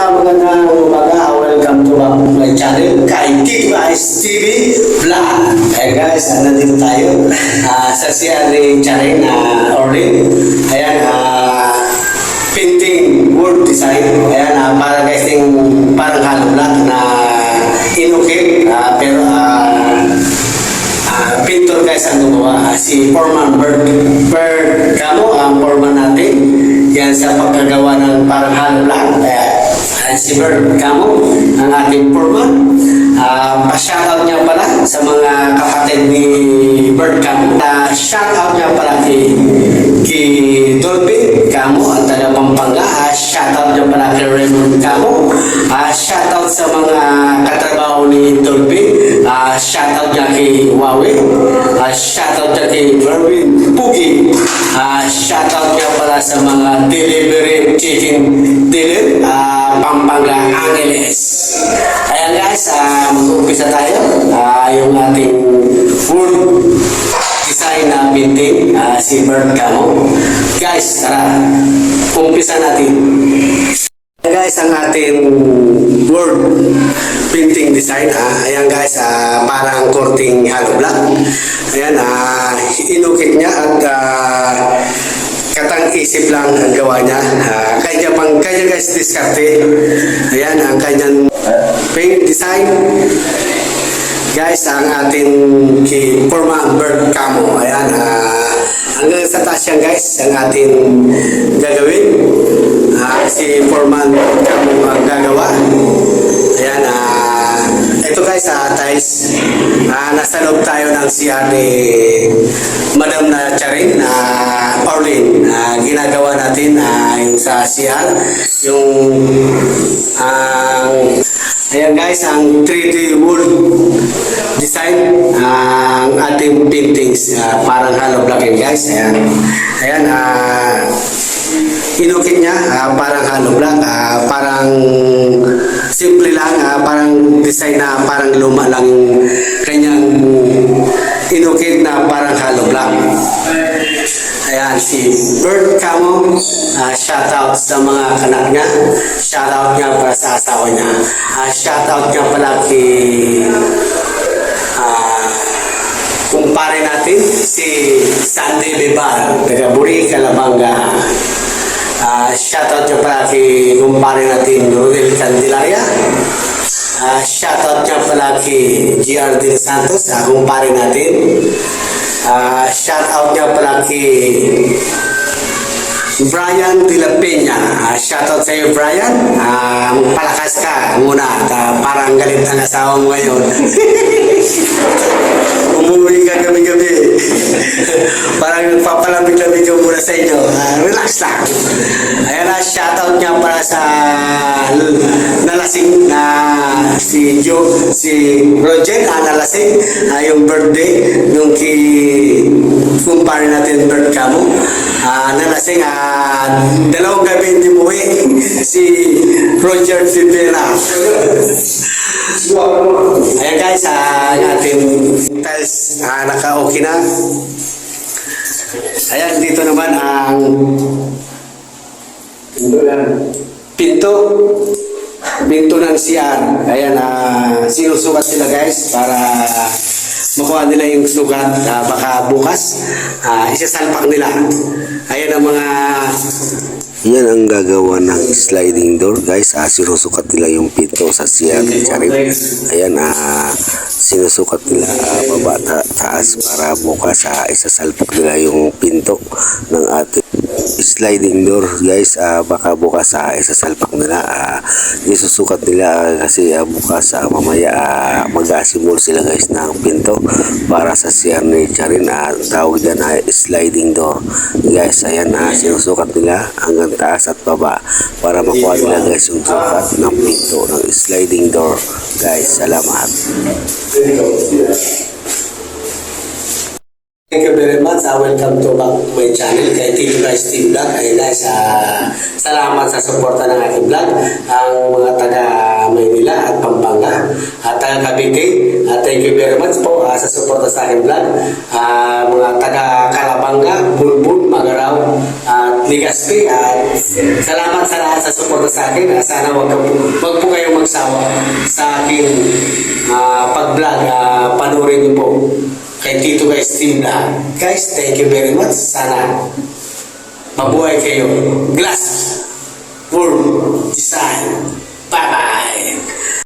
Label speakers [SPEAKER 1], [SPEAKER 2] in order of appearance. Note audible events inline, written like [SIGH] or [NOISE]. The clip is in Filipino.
[SPEAKER 1] ah, magandang umaga. Welcome to my channel kay Tito Guys TV Vlog. Ayan guys, ah, nandito tayo ah, sa CR ni Charing na Orlin. Ayan, ah, painting wood design. Ayan, ah, para guys yung parang hollow block na inukit. ah, pero ah, ah, pintor guys ang gumawa. Ah, si Foreman Bird. Bird Camo, ang foreman natin. Yan sa pagkagawa ng parang hollow block. Ah, si Bird Camo, ang ating foreman. Uh, pa-shoutout niya pala sa mga kapatid ni Bird Camo. Uh, shoutout niya pala kay, kay Dolphin Camo, ang taga Pampanga. Uh, shoutout niya pala kay Raymond Camo. Uh, shoutout sa mga katrabaho ni Dolphin. Uh, shoutout niya kay Huawei. Uh, shoutout niya kay Merwin Pugi. Uh, shoutout niya pala sa mga delivery chicken dealer. Si Bert Camo. Guys, tara, umpisa natin. Guys, ang ating word painting design, ah, ayan guys, ah, parang korting hollow block. Ayan, ah, inukit niya at ah, katang isip lang ang gawa niya. Ah, kanya pang, kanya guys, diskarte. Ayan, ang kanyang paint design. Guys, ang ating kay Forma Bird Camo. Ayan, ah, hanggang sa taas yan guys, ang ating gagawin. Ah, si Foreman Camo ang gagawa. Ayan, ah, ito guys, ah, tiles. Ah, nasa loob tayo ng CR ni Madam na Charin, na Orlin. Ah, ginagawa natin ah, yung sa CR, yung ang Ayan guys, ang 3D wood design ang ating paintings ah, parang hollow block yun guys. Ayan. Ayan, ah inukit niya ah, parang hollow block, ah, parang simple lang, ah, parang design na parang luma lang yung kanyang inukit na parang hollow block. Ayan, si Bert Camo, uh, shoutout sa mga anak niya. Shoutout niya para sa asawa niya. Uh, shoutout niya pala kay natin, si Sandy Bibar, taga Buri, Calabanga. Uh, shoutout niya pala kay kumpare natin, Rodel Candelaria. Uh, shoutout niya pala kay GR Del Santos, uh, kumpare natin. Uh, shout out niya pala kay Brian De La Peña. Uh, shout out sa iyo, Brian. Uh, palakas ka muna. At, parang galit ang asawa mo ngayon. [LAUGHS] Umuwi ka gabi-gabi. [LAUGHS] parang nagpapalamig-lamig ka muna sa inyo. Uh, relax lang. Ayan na, shout out niya para sa nalasing na si Joe, si Roger, ah, nalasing. Ah, yung birthday nung ki kumpare natin Bert Camo. Ah, nalasing, ah, dalawang gabi hindi muwi si Roger Rivera. [LAUGHS] Ayan guys, ah, ang ating tiles ah, naka-okay na. Ayan, dito naman ang pinto pinto ng CR. Ayan, ah, sinusukat sila guys para makuha nila yung sukat ah, baka bukas ah, isasalpak nila. Ayan ang mga
[SPEAKER 2] Yan ang gagawa ng sliding door guys. Ah, sinusukat nila yung pinto sa ni Charin. Ayan, ah, sinusukat nila ah, baba ta- taas para bukas ah, isasalpak nila yung pinto ng ating sliding door guys. Ah, baka bukas ah, isasalpak nila. Ah, isusukat nila ah, kasi ah, bukas ah, mamaya ah, mag-assemble sila guys ng pinto para sa CR ni Charin. Ah, tawag dyan ay sliding door guys. Ayan, ah, sinusukat nila hanggang taas at baba para makuha nila guys yung sukat ng pinto ng sliding door guys. Salamat.
[SPEAKER 1] Thank you very much. Uh, welcome to back to my channel kay Tito Guys Team Vlog. Ayun guys, uh, salamat sa suporta ng aking vlog. Ang mga taga Maynila at Pampanga at taga Cavite. Uh, thank you very much po uh, sa suporta sa aking vlog. Uh, mga taga Calabanga, Bulbul, Magaraw at Ligaspi at salamat sa lahat sa suporta sa akin. Ah, Sana wag, ka- wag po kayong magsawa sa aking ah, pag-vlog. Ah, panoorin niyo po kay Tito guys, Team Black. Guys, thank you very much. Sana mabuhay kayo. Glass. World Design. Bye-bye.